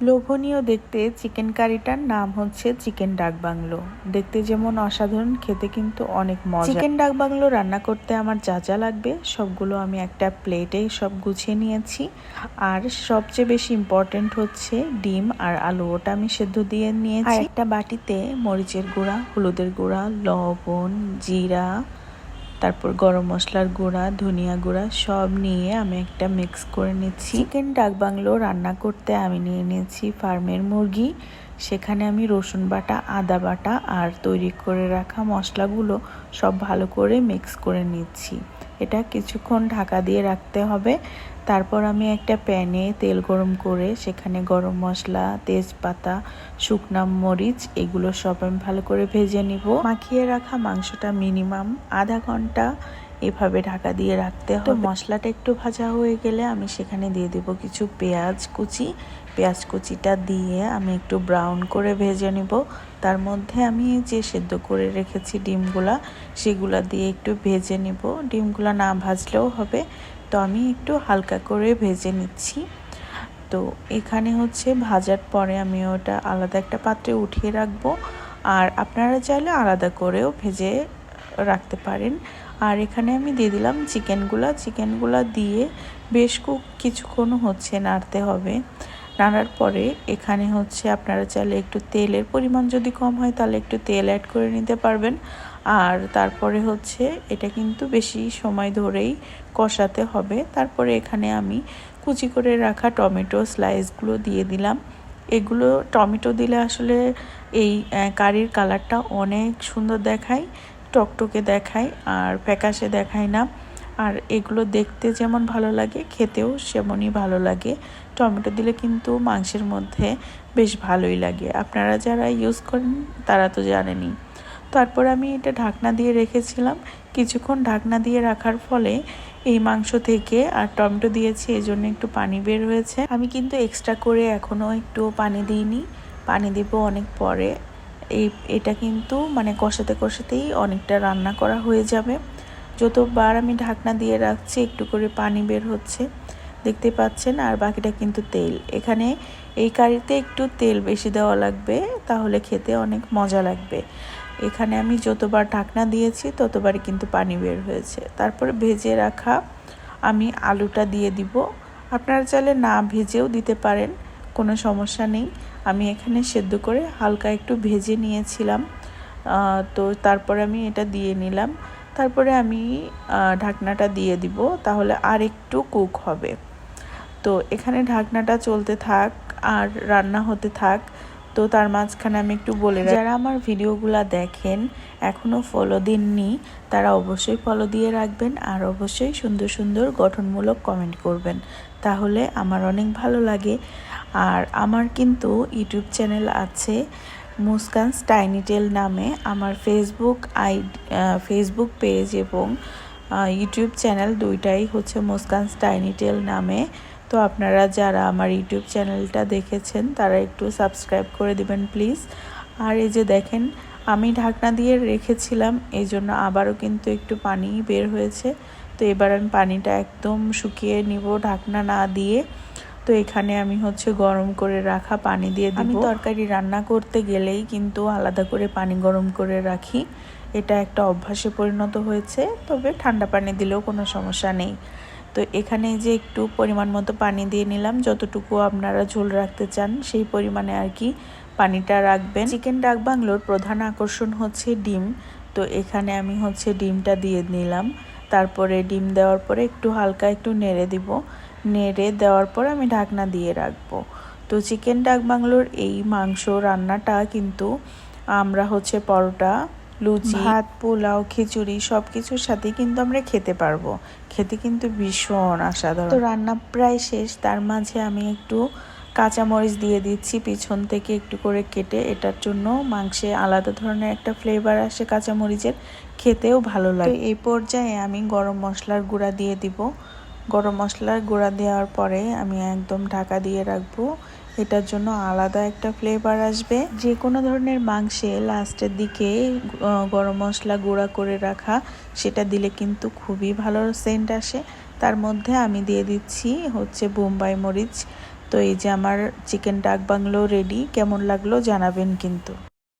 লোভনীয় দেখতে চিকেন কারিটার নাম হচ্ছে চিকেন ডাক বাংলো। দেখতে যেমন অসাধারণ খেতে কিন্তু অনেক মজা। চিকেন ডাক বাংলো রান্না করতে আমার যা যা লাগবে সবগুলো আমি একটা প্লেটে সব গুছিয়ে নিয়েছি। আর সবচেয়ে বেশি ইম্পর্টেন্ট হচ্ছে ডিম আর আলু ওটা আমি সেদ্ধ দিয়ে নিয়েছি। একটা বাটিতে মরিচের গুঁড়া হলুদের গুঁড়া লবণ জিরা তারপর গরম মশলার গুঁড়া, ধনিয়া গুঁড়া সব নিয়ে আমি একটা মিক্স করে নিচ্ছি। চিকেন ডাক বাংলো রান্না করতে আমি নিয়ে নিয়েছি ফার্মের মুরগি। সেখানে আমি রসুন বাটা, আদা বাটা আর তৈরি করে রাখা মশলাগুলো সব ভালো করে মিক্স করে নিচ্ছি। এটা কিছুক্ষণ ঢাকা দিয়ে রাখতে হবে। তারপর আমি একটা প্যানে তেল গরম করে সেখানে গরম মশলা, তেজপাতা, শুকনা মরিচ এগুলো সব আমি ভালো করে ভেজে নিব। মাখিয়ে রাখা মাংসটা মিনিমাম আধা ঘণ্টা এভাবে ঢাকা দিয়ে রাখতে হবে মশলাটা একটু ভাজা হয়ে গেলে আমি সেখানে দিয়ে দেব কিছু পেঁয়াজ কুচি। পেঁয়াজ কুচিটা দিয়ে আমি একটু ব্রাউন করে ভেজে নিব। তার মধ্যে আমি যে সেদ্ধ করে রেখেছি ডিমগুলা সেগুলা দিয়ে একটু ভেজে নিব। ডিমগুলা না ভাজলেও হবে। তো আমি একটু হালকা করে ভেজে নিচ্ছি। তো এখানে হচ্ছে ভাজার পরে আমি ওটা আলাদা একটা পাত্রে উঠিয়ে রাখব। আর আপনারা চাইলে আলাদা করেও ভেজে রাখতে পারেন। আর এখানে আমি দিয়ে দিলাম চিকেনগুলা। চিকেনগুলা দিয়ে বেশ কিছুক্ষণ হচ্ছে নাড়তে হবে। নাড়ার পরে এখানে হচ্ছে আপনারা চাইলে একটু তেলের পরিমাণ যদি কম হয় তাহলে একটু তেল অ্যাড করে নিতে পারবেন। আর তারপরে হচ্ছে এটা কিন্তু বেশি সময় ধরেই কষাতে হবে। তারপরে এখানে আমি কুচি করে রাখা টমেটো স্লাইসগুলো দিয়ে দিলাম। এগুলো টমেটো দিলে আসলে এই কারির কালারটা অনেক সুন্দর দেখায়। টকটকে দেখায় আর ফ্যাকাশে দেখায় না। আর এগুলো দেখতে যেমন ভালো লাগে, খেতেও সেমনই ভালো লাগে। টমেটো দিলে কিন্তু মাংসের মধ্যে বেশ ভালোই লাগে। আপনারা যারা ইউজ করেন, তারা তো জানেনই। তারপর আমি এটা ঢাকনা দিয়ে রেখেছিলাম। কিছুক্ষণ ঢাকনা দিয়ে রাখার ফলে এই মাংস থেকে আর টমেটো দিয়েছি, এই জন্য একটু পানি বের হয়েছে। আমি কিন্তু এক্সট্রা করে এখনও একটু পানি দিইনি। পানি দিব অনেক পরে। এই, এটা কিন্তু মানে কষাতে কষাতেই অনেকটা রান্না করা হয়ে যাবে। যতবার আমি ঢাকনা দিয়ে রাখছি, একটু করে পানি বের হচ্ছে। দেখতে পাচ্ছেন, আর বাকিটা কিন্তু তেল। এখানে এই কারিতে একটু তেল বেশি দেওয়া লাগবে, তাহলে খেতে অনেক মজা লাগবে। এখানে আমি যতবার ঢাকনা দিয়েছি, ততবারই কিন্তু পানি বের হয়েছে। তারপরে ভেজে রাখা আমি আলুটা দিয়ে দিব। আপনারা চাইলে না ভেজেও দিতে পারেন, কোনো সমস্যা নেই। আমি এখানে সেদ্ধ করে হালকা একটু ভেজে নিয়েছিলাম। তো তারপরে আমি এটা দিয়ে নিলাম। তারপরে আমি ঢাকনাটা দিয়ে দিব, তাহলে আর একটু কুক হবে। তো এখানে ঢাকনাটা চলতে থাক, আর রান্না হতে থাক। তো তার মাঝখানে আমি একটু বলে যারা আমার ভিডিওগুলো দেখেন এখনও ফলো দিননি, তারা অবশ্যই ফলো দিয়ে রাখবেন আর অবশ্যই সুন্দর সুন্দর গঠনমূলক কমেন্ট করবেন। তাহলে আমার অনেক ভালো লাগে। আর আমার কিন্তু ইউটিউব চ্যানেল আছে মুস্কান স্টাইনিটেল নামে। আমার ফেসবুক আই ফেসবুক পেজ এবং ইউটিউব চ্যানেল দুইটাই হচ্ছে মুস্কান স্টাইনিটেল নামে। তো আপনারা যারা আমার ইউটিউব চ্যানেলটা দেখেছেন, তারা একটু সাবস্ক্রাইব করে দিবেন প্লিজ। আর এই যে দেখেন, আমি ঢাকনা দিয়ে রেখেছিলাম এই জন্য আবারও কিন্তু একটু পানি বের হয়েছে। তো এবার আমি পানিটা একদম শুকিয়ে নিব ঢাকনা না দিয়ে। তো এখানে আমি হচ্ছে গরম করে রাখা পানি দিয়ে দিব। তরকারি রান্না করতে গেলেই কিন্তু আলাদা করে পানি গরম করে রাখি। এটা একটা অভ্যাসে পরিণত হয়েছে, তবে ঠান্ডা পানি দিলেও কোনো সমস্যা নেই। তো এখানে যে একটু পরিমাণ মতো পানি দিয়ে নিলাম, যতটুকু আপনারা ঝোল রাখতে চান সেই পরিমাণে আর কি পানিটা রাখবেন। চিকেন ডাক বাংলোর প্রধান আকর্ষণ হচ্ছে ডিম, তো এখানে আমি হচ্ছে ডিমটা দিয়ে নিলাম। তারপরে ডিম দেওয়ার পরে একটু হালকা একটু নেড়ে দিব। নেড়ে দেওয়ার পর আমি ঢাকনা দিয়ে রাখব। তো চিকেন ডাক বাংলোর এই মাংস রান্নাটা কিন্তু আমরা হচ্ছে পরোটা লুচি ভাত পোলাও খিচুড়ি সব কিছুর সাথেই কিন্তু আমরা খেতে পারব। খেতে কিন্তু ভীষণ অসাধারণ তো রান্না প্রায় শেষ তার মাঝে আমি একটু কাঁচামরিচ দিয়ে দিচ্ছি পিছন থেকে একটু করে কেটে এটার জন্য মাংসে আলাদা ধরনের একটা ফ্লেভার আসে কাঁচামরিচের খেতেও ভালো লাগে। এই পর্যায়ে আমি গরম মশলার গুঁড়া দিয়ে দিব। গরম মশলার গুঁড়া দেওয়ার পরে আমি একদম ঢাকা দিয়ে রাখব। এটার জন্য আলাদা একটা ফ্লেভার আসবে। যে কোনো ধরনের মাংসে লাস্টের দিকে গরম মশলা গুঁড়া করে রাখা, সেটা দিলে কিন্তু খুবই ভালো সেন্ট আসে। তার মধ্যে আমি দিয়ে দিচ্ছি হচ্ছে বোম্বাই মরিচ। তো এই যে আমার চিকেন ডাক বাংলো রেডি কেমন লাগল জানাবেন কিন্তু।